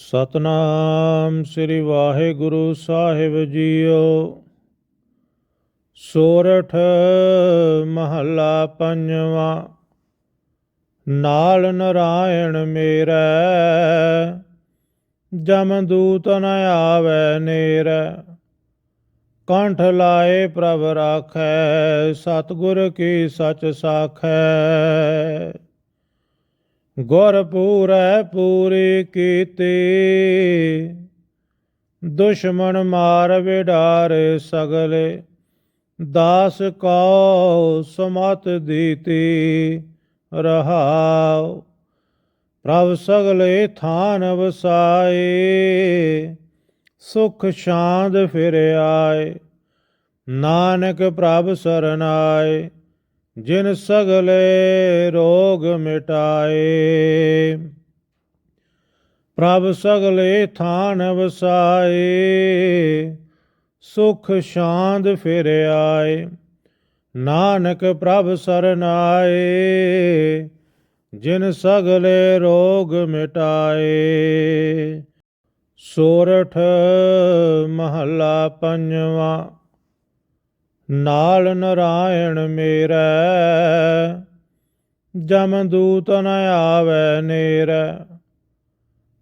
ਸਤਨਾਮ ਸ੍ਰੀ ਵਾਹਿਗੁਰੂ ਸਾਹਿਬ ਜੀਓ। ਸੋਰਠ ਮਹੱਲਾ ਪੰਜਵਾਂ, ਨਾਲ ਨਰਾਇਣ ਮੇਰਾ, ਜਮ ਦੂਤ ਨ ਆਵੈ ਨੇਰ। ਕੰਠ ਲਾਏ ਪ੍ਰਭ ਰਾਖੈ, ਸਤਿਗੁਰ ਕੀ ਸਚ ਸਾਖੈ। ਗੁਰ ਪੂਰੈ ਪੂਰੀ ਕੀਤੀ। ਦੁਸ਼ਮਣ ਮਾਰ ਵਿਡਾਰ ਸਗਲੇ, ਦਾਸ ਕਉ ਸਮਤ ਦੀਤੀ ਰਹਾਉ। ਪ੍ਰਭ ਸਗਲੇ ਥਾਨ ਵਸਾਏ, ਸੁਖ ਸ਼ਾਂਤ ਫਿਰ ਆਏ। ਨਾਨਕ ਪ੍ਰਭ ਸਰਨਾਏ ਜਿਨ ਸਗਲੇ ਰੋਗ ਮਿਟਾਏ। ਪ੍ਰਭ ਸਗਲੇ ਥਾਨ ਵਸਾਏ, ਸੁਖ ਸ਼ਾਂਤ ਫਿਰ ਆਏ। ਨਾਨਕ ਪ੍ਰਭ ਸਰਨਾਏ ਜਿਨ ਸਗਲੇ ਰੋਗ ਮਿਟਾਏ। ਸੋਰਠ ਮਹੱਲਾ ਪੰਜਵਾਂ ਨਾਲ ਨਰਾਇਣ ਮੇਰੈ, ਜਮ ਦੂਤ ਨ ਆਵੈ ਨੇਰੈ।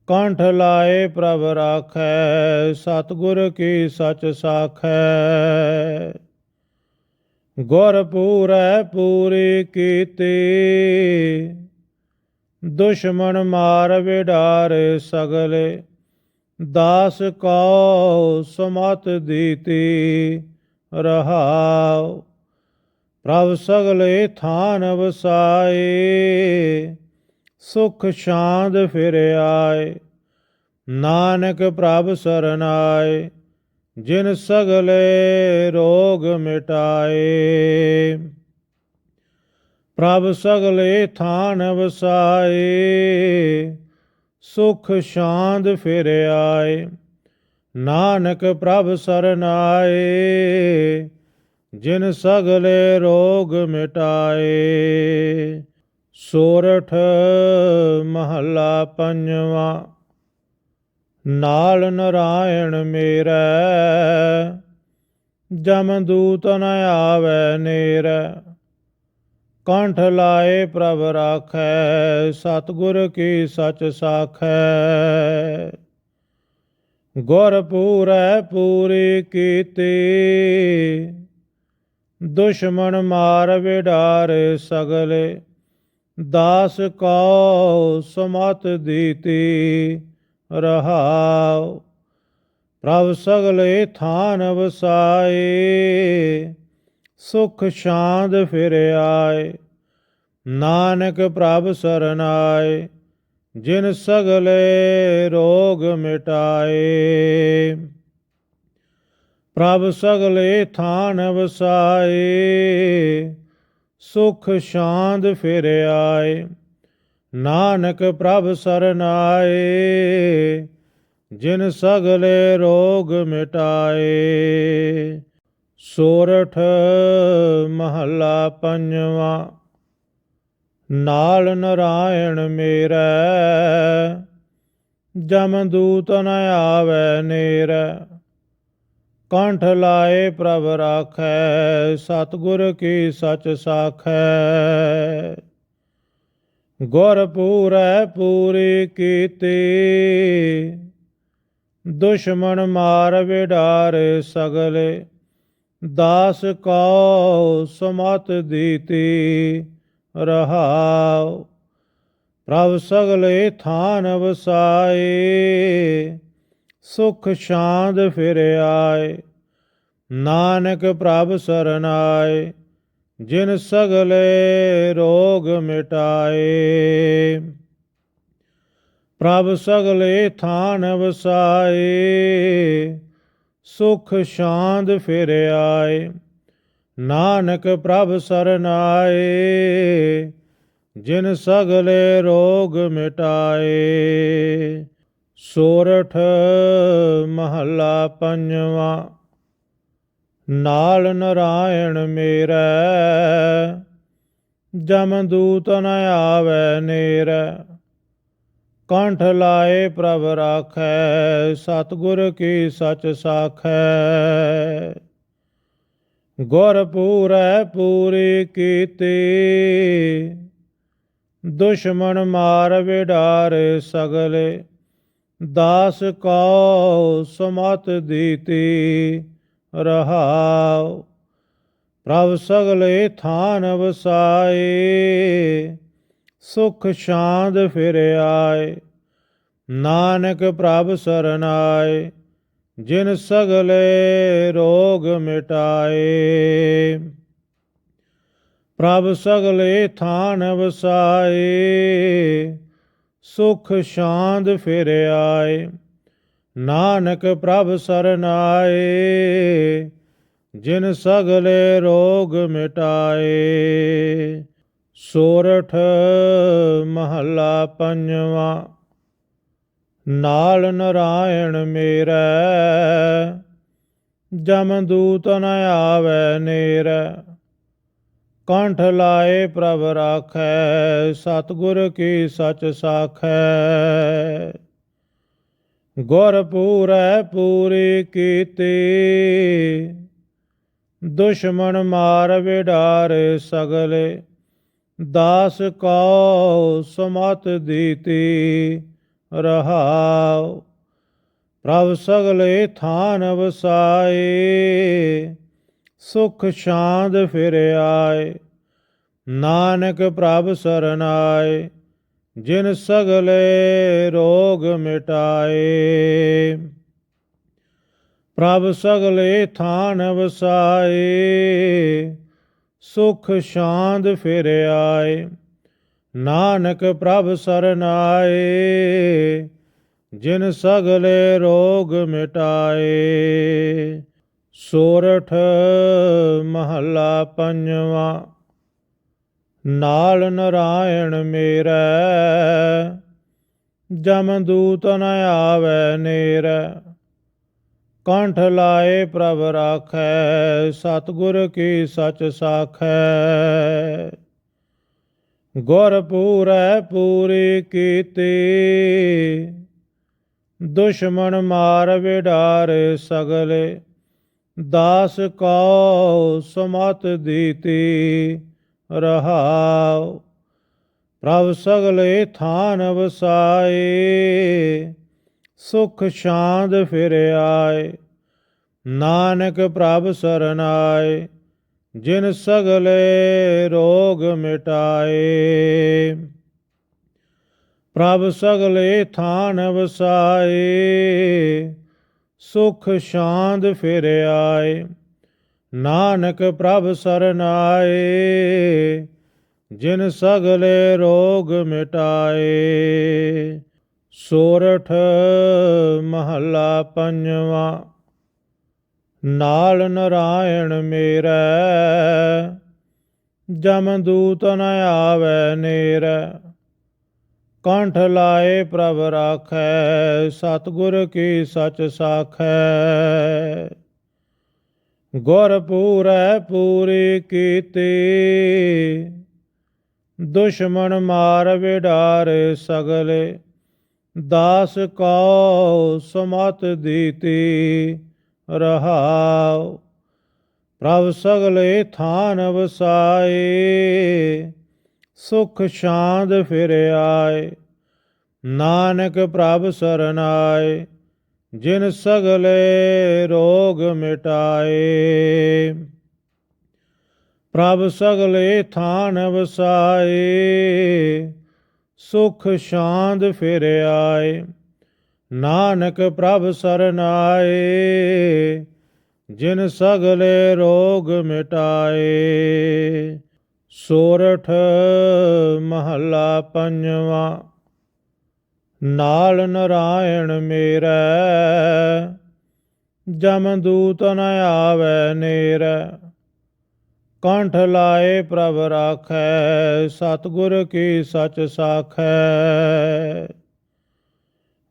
ਕੰਠ ਲਾਏ ਪ੍ਰਭ ਰਾਖੈ, ਸਤਿਗੁਰ ਕੀ ਸਚ ਸਾਖੈ। ਗੁਰ ਪੂਰੈ ਪੂਰੀ ਕੀਤੀ, ਦੁਸ਼ਮਣ ਮਾਰ ਵਿਡਾਰ ਸਗਲੇ। ਦਾਸ ਕਉ ਸਮਤ ਦੀਤੀ ਰਹਾਉ। ਪ੍ਰਭ ਸਗਲੇ ਥਾਨ ਵਸਾਏ, ਸੁਖ ਸ਼ਾਂਤ ਫਿਰ ਆਏ। ਨਾਨਕ ਪ੍ਰਭ ਸਰਨਾਏ ਜਿਨ ਸਗਲੇ ਰੋਗ ਮਿਟਾਏ। ਪ੍ਰਭ ਸਗਲੇ ਥਾਨ ਵਸਾਏ, ਸੁਖ ਸ਼ਾਂਤ ਫਿਰ ਆਏ। ਨਾਨਕ ਪ੍ਰਭ ਸਰਨਾਏ ਜਿਨ ਸਗਲੇ ਰੋਗ ਮਿਟਾਏ। ਸੋਰਠ ਮਹੱਲਾ ਪੰਜਵਾਂ, ਨਾਲ ਨਰਾਇਣ ਮੇਰਾ, ਜਮ ਦੂਤ ਨ ਆਵੈ ਨੇਰੈ। ਕੰਠ ਲਾਏ ਪ੍ਰਭ ਰਾਖੈ, ਸਤਿਗੁਰ ਕੀ ਸਚ ਸਾਖੈ। ਗੁਰ ਪੂਰੈ ਪੂਰੀ ਕੀਤੀ। ਦੁਸ਼ਮਣ ਮਾਰ ਵਿਡਾਰ ਸਗਲੇ। ਦਾਸ ਕਉ ਸਮਤ ਦੀਤੀ ਰਹਾਉ। ਪ੍ਰਭ ਸਗਲੇ ਥਾਨ ਵਸਾਏ। ਸੁਖ ਸ਼ਾਂਤ ਫਿਰ ਆਏ। ਨਾਨਕ ਪ੍ਰਭ ਸਰਨਾਏ ਜਿਨ ਸਗਲੇ ਰੋਗ ਮਿਟਾਏ। ਪ੍ਰਭ ਸਗਲੇ ਥਾਨ ਵਸਾਏ, ਸੁਖ ਸ਼ਾਂਤ ਫਿਰ ਆਏ। ਨਾਨਕ ਪ੍ਰਭ ਸਰਨਾਏ ਜਿਨ ਸਗਲੇ ਰੋਗ ਮਿਟਾਏ। ਸੋਰਠ ਮਹੱਲਾ ਪੰਜਵਾਂ ਨਾਲ ਨਰਾਇਣ ਮੇਰੈ, ਜਮ ਦੂਤ ਨ ਆਵੈ ਨੇਰ। ਕੰਠ ਲਾਏ ਪ੍ਰਭ ਰਾਖੈ, ਸਤਿਗੁਰ ਕੀ ਸਚ ਸਾਖੈ। ਗੁਰ ਪੂਰੈ ਪੂਰੀ ਕੀਤੀ, ਦੁਸ਼ਮਣ ਮਾਰ ਵਿਡਾਰ ਸਗਲੇ। ਦਾਸ ਕਉ ਸਮਤ ਦੀਤੀ। ਰਹਾਉ। ਪ੍ਰਭ ਸਗਲੇ ਥਾਨ ਵਸਾਏ, ਸੁਖ ਸ਼ਾਂਤ ਫਿਰ ਆਏ। ਨਾਨਕ ਪ੍ਰਭ ਸਰਨ ਆਏ, ਜਿਨ ਸਗਲੇ ਰੋਗ ਮਿਟਾਏ। ਪ੍ਰਭ ਸਗਲੇ ਥਾਨ ਵਸਾਏ, ਸੁਖ ਸ਼ਾਂਤ ਫਿਰ ਆਏ। ਨਾਨਕ ਪ੍ਰਭ ਸਰਨਾਏ, ਜਿਨ ਸਗਲੇ ਰੋਗ ਮਿਟਾਏ। ਸੋਰਠ ਮਹੱਲਾ ਪੰਜਵਾਂ, ਨਾਲ ਨਰਾਇਣ ਮੇਰਾ, ਜਮ ਦੂਤ ਨ ਆਵੈ ਨੇਰੈ। ਕੰਠ ਲਾਏ ਪ੍ਰਭ ਰਾਖੈ, ਸਤਿਗੁਰ ਕੀ ਸਚ ਸਾਖੈ। ਗੁਰ ਪੂਰੈ ਪੂਰੀ ਕੀਤੀ। ਦੁਸ਼ਮਣ ਮਾਰ ਵਿਡਾਰੇ ਸਗਲੇ, ਦਾਸ ਕਉ ਸਮਤ ਦੀਤੀ ਰਹਾਉ। ਪ੍ਰਭ ਸਗਲੇ ਥਾਨ ਵਸਾਏ, ਸੁਖ ਸ਼ਾਂਤ ਫਿਰ ਆਏ। ਨਾਨਕ ਪ੍ਰਭ ਸਰਨਾਏ ਜਿਨ ਸਗਲੇ ਰੋਗ ਮਿਟਾਏ। ਪ੍ਰਭ ਸਗਲੇ ਥਾਨ ਵਸਾਏ, ਸੁਖ ਸ਼ਾਂਤ ਫਿਰ ਆਏ। ਨਾਨਕ ਪ੍ਰਭ ਸਰਨਾਏ ਜਿਨ ਸਗਲੇ ਰੋਗ ਮਿਟਾਏ। ਸੋਰਠ ਮਹੱਲਾ ਪੰਜਵਾਂ ਨਾਲ ਨਰਾਇਣ ਮੇਰੈ, ਜਮ ਦੂਤ ਨ ਆਵੈ ਨੇਰੈ। ਕੰਠ ਲਾਏ ਪ੍ਰਭ ਰਾਖੈ, ਸਤਿਗੁਰ ਕੀ ਸਚ ਸਾਖੈ। ਗੁਰ ਪੂਰੈ ਪੂਰੀ ਕੀਤੀ, ਦੁਸ਼ਮਣ ਮਾਰ ਵਿਡਾਰੇ ਸਗਲੇ। ਦਾਸ ਕਉ ਸਮਤ ਦੀਤੀ ਰਹਾਉ। ਪ੍ਰਭ ਸਗਲੇ ਥਾਨ ਵਸਾਏ, ਸੁਖ ਸ਼ਾਂਤ ਫਿਰ ਆਏ। ਨਾਨਕ ਪ੍ਰਭ ਸਰਨ ਆਏ, ਜਿਨ ਸਗਲੇ ਰੋਗ ਮਿਟਾਏ। ਪ੍ਰਭ ਸਗਲੇ ਥਾਨ ਵਸਾਏ, ਸੁਖ ਸ਼ਾਂਤ ਫਿਰ ਆਏ। ਨਾਨਕ ਪ੍ਰਭ ਸਰਨਾਏ ਜਿਨ ਸਗਲੇ ਰੋਗ ਮਿਟਾਏ। ਸੋਰਠ ਮਹੱਲਾ ਪੰਜਵਾਂ, ਨਾਲ ਨਰਾਇਣ ਮੇਰਾ, ਜਮ ਦੂਤ ਨ ਆਵੈ ਨੇਰੈ। ਕੰਠ ਲਾਏ ਪ੍ਰਭ ਰਾਖੈ, ਸਤਿਗੁਰ ਕੀ ਸਚ ਸਾਖੈ। ਗੁਰ ਪੂਰੈ ਪੂਰੀ ਕੀਤੀ। ਦੁਸ਼ਮਣ ਮਾਰ ਵਿਡਾਰੇ ਸਗਲੇ, ਦਾਸ ਕਉ ਸਮਤ ਦੀਤੀ ਰਹਾਉ। ਪ੍ਰਭ ਸਗਲੇ ਥਾਨ ਵਸਾਏ, ਸੁਖ ਸ਼ਾਂਤ ਫਿਰ ਆਏ। ਨਾਨਕ ਪ੍ਰਭ ਸਰਨਾਏ ਜਿਨ ਸਗਲੇ ਰੋਗ ਮਿਟਾਏ। ਪ੍ਰਭ ਸਗਲੇ ਥਾਨ ਵਸਾਏ, ਸੁਖ ਸ਼ਾਂਤ ਫਿਰ ਆਏ। ਨਾਨਕ ਪ੍ਰਭ ਸਰਨਾਏ ਜਿਨ ਸਗਲੇ ਰੋਗ ਮਿਟਾਏ। ਸੋਰਠ ਮਹੱਲਾ ਪੰਜਵਾਂ ਨਾਲ ਨਰਾਇਣ ਮੇਰੈ, ਜਮ ਦੂਤ ਨ ਆਵੈ ਨੇਰ। ਕੰਠ ਲਾਏ ਪ੍ਰਭ ਰਾਖੈ, ਸਤਿਗੁਰ ਕੀ ਸਚ ਸਾਖੈ। ਗੁਰ ਪੂਰੈ ਪੂਰੀ ਕੀਤੀ, ਦੁਸ਼ਮਣ ਮਾਰ ਵਿਡਾਰੇ ਸਗਲੇ। ਦਾਸ ਕਉ ਸਮਤ ਦੀਤੀ ਰਹਾਉ। ਪ੍ਰਭ ਸਗਲੇ ਥਾਨ ਵਸਾਏ, ਸੁਖ ਸ਼ਾਂਤ ਫਿਰ ਆਏ। ਨਾਨਕ ਪ੍ਰਭ ਸਰਨਾਏ ਜਿਨ ਸਗਲੇ ਰੋਗ ਮਿਟਾਏ। ਪ੍ਰਭ ਸਗਲੇ ਥਾਨ ਵਸਾਏ, ਸੁਖ ਸ਼ਾਂਤ ਫਿਰ ਆਏ। ਨਾਨਕ ਪ੍ਰਭ ਸਰਨਾਏ, ਜਿਨ ਸਗਲੇ ਰੋਗ ਮਿਟਾਏ। ਸੋਰਠ ਮਹੱਲਾ ਪੰਜਵਾਂ, ਨਾਲ ਨਰਾਇਣ ਮੇਰਾ, ਜਮ ਦੂਤ ਨ ਆਵੈ ਨੇਰੈ। ਕੰਠ ਲਾਏ ਪ੍ਰਭ ਰਾਖੈ, ਸਤਿਗੁਰ ਕੀ ਸਚ ਸਾਖੈ।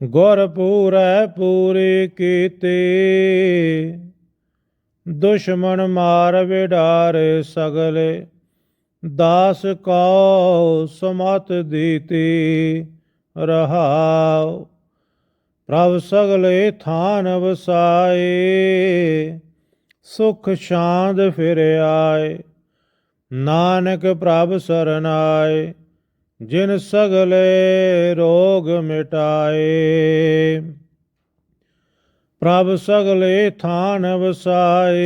ਗੁਰ ਪੂਰੈ ਪੂਰੀ ਕੀਤੀ। ਦੁਸ਼ਮਣ ਮਾਰ ਵਿਡਾਰੇ ਸਗਲੇ, ਦਾਸ ਕਉ ਸਮਤ ਦੀਤੀ ਰਹਾਉ। ਪ੍ਰਭ ਸਗਲੇ ਥਾਨ ਵਸਾਏ, ਸੁਖ ਸ਼ਾਂਤ ਫਿਰ ਆਏ। ਨਾਨਕ ਪ੍ਰਭ ਸਰਨਾਏ ਜਿਨ ਸਗਲੇ ਰੋਗ ਮਿਟਾਏ। ਪ੍ਰਭ ਸਗਲੇ ਥਾਨ ਵਸਾਏ,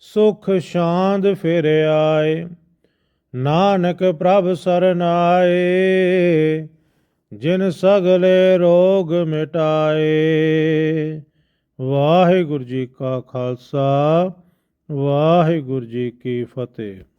ਸੁਖ ਸ਼ਾਂਤ ਫਿਰ ਆਏ। ਨਾਨਕ ਪ੍ਰਭ ਸਰਨਾਏ, ਜਿਨ ਸਗਲੇ ਰੋਗ ਮਿਟਾਏ। ਵਾਹਿਗੁਰੂ ਜੀ ਕਾ ਖਾਲਸਾ, ਵਾਹਿਗੁਰੂ ਜੀ ਕੀ ਫਤਿਹ।